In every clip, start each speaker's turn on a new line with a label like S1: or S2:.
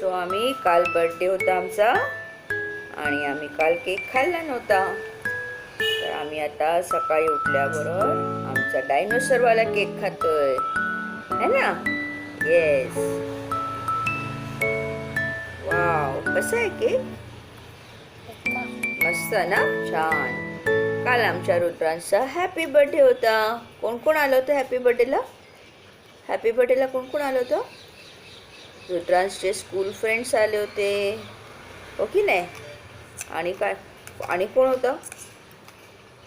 S1: So आम्ही काल birthday होता आमचा आणि आम्ही काल केक खाल्ला नव्हता. तर आम्ही आता सकाळी उठल्याबरोबर आमचा डायनोसरवाला केक खातोय. है ना? येस वाव कसं आहे केक? मस्त ना? छान. काल आमच्या रुद्रांचा हॅपी बर्थडे होता. कोण कोण आलं होतं हॅपी बर्थडेला हॅपी बर्थडेला कोण कोण आलं होतं? रुद्रांशचे स्कूल फ्रेंड्स आले होते. हो की नाही? आणि काय? आणि कोण होतं?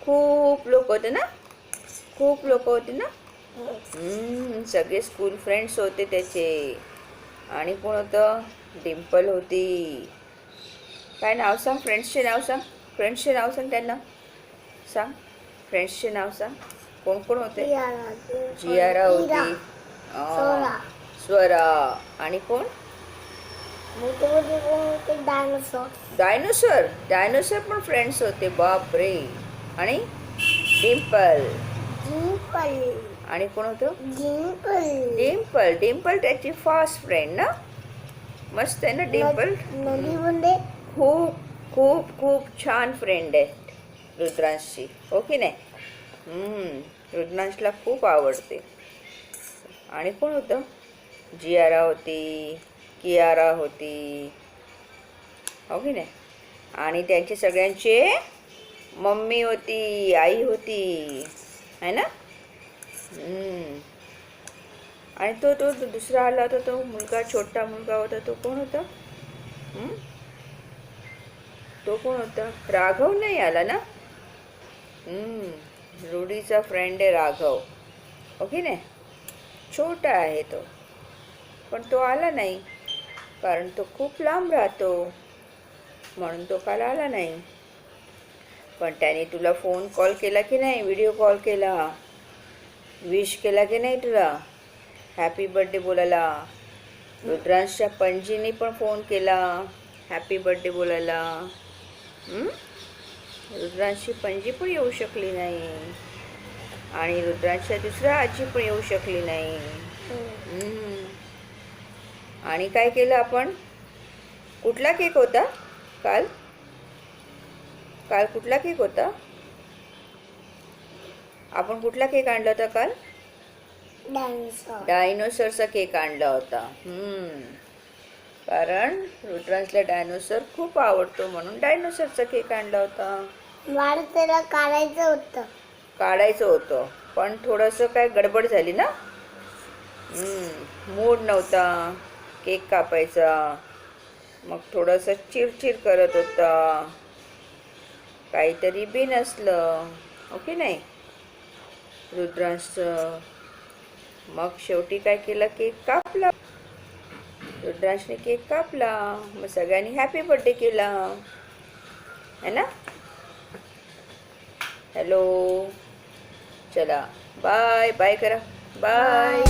S1: खूप लोक होते ना? खूप लोक होते ना? सगळे स्कूल फ्रेंड्स होते त्याचे. आणि कोण होतं? डिम्पल होती. काय नाव सांग? फ्रेंड्सचे नाव सांग? फ्रेंड्सचे नाव सांग त्यांना. सांग. फ्रेंड्सचे नाव सांग. कोण कोण होते? जियारा होती.
S2: स्वरा.
S1: आणि कोण?
S2: डायनोसॉर
S1: डायनोसर डायनोसर पण फ्रेंड्स होते. बाप रे आणि डिम्पल
S2: जिंकल
S1: आणि कोण होतं?
S2: जिंकल
S1: डिम्पल डिम्पल त्याची फास्ट फ्रेंड ना? मस्त आहे ना डिम्पल
S2: नदीमध्ये?
S1: खूप खूप खूप छान फ्रेंड आहे रुद्रांशची हो की नाही? रुद्रांशला खूप आवडते. आणि कोण होतं? जियारा होती कियारा होती. हो की नाही? आणि त्यांचे सगळ्यांचे मम्मी होती आई होती. है ना? आणि तो तो दुसरा आला होता तो मुलगा छोटा मुलगा होता तो कोण होता? तो कोण होता? राघव नाही आला ना? हम्म, रुडीचा फ्रेंड आहे राघव. हो ओके नाही? छोटा आहे तो. पण तो आला नाही. कारण तो खूप लांब राहतो. म्हणून तो काल आला नाही. पण त्याने तुला फोन कॉल केला की नाही? व्हिडिओ कॉल केला. विश केला की नाही तुला? हॅपी बर्थडे बोलायला. रुद्रांशच्या पणजीने पण फोन केला. हॅपी बर्थडे बोलायला. हं? रुद्रांशी पणजी पण येऊ शकली नाही. आणि रुद्रांशच्या दुसऱ्या आजी पण येऊ शकली नाही. हं. आणि काय केलं आपण? कुठला केक होता? काल? काल कुठला केक होता? आपण कुठला केक आणला होता काल?
S2: डायनोसॉर
S1: डायनोसरचा केक आणला होता. हम्म. कारण रुद्रांसला डायनोसर खूप आवडतो म्हणून डायनोसरचा केक आणला होता.
S2: मला त्याला काढायचं होतं.
S1: काढायचं होतं. पण थोडंसं काय गडबड झाली ना? मूड नव्हता. केक कापायचा. मग थोडंसं चिरचिर करत होता. काहीतरी बी नसलं ओके हो नाही? रुद्रांशचं. मग शेवटी काय केलं? केक कापला. रुद्रांशने केक कापला. मग सगळ्यांनी हॅपी बर्थडे केला. है ना? हॅलो चला. बाय बाय करा. बाय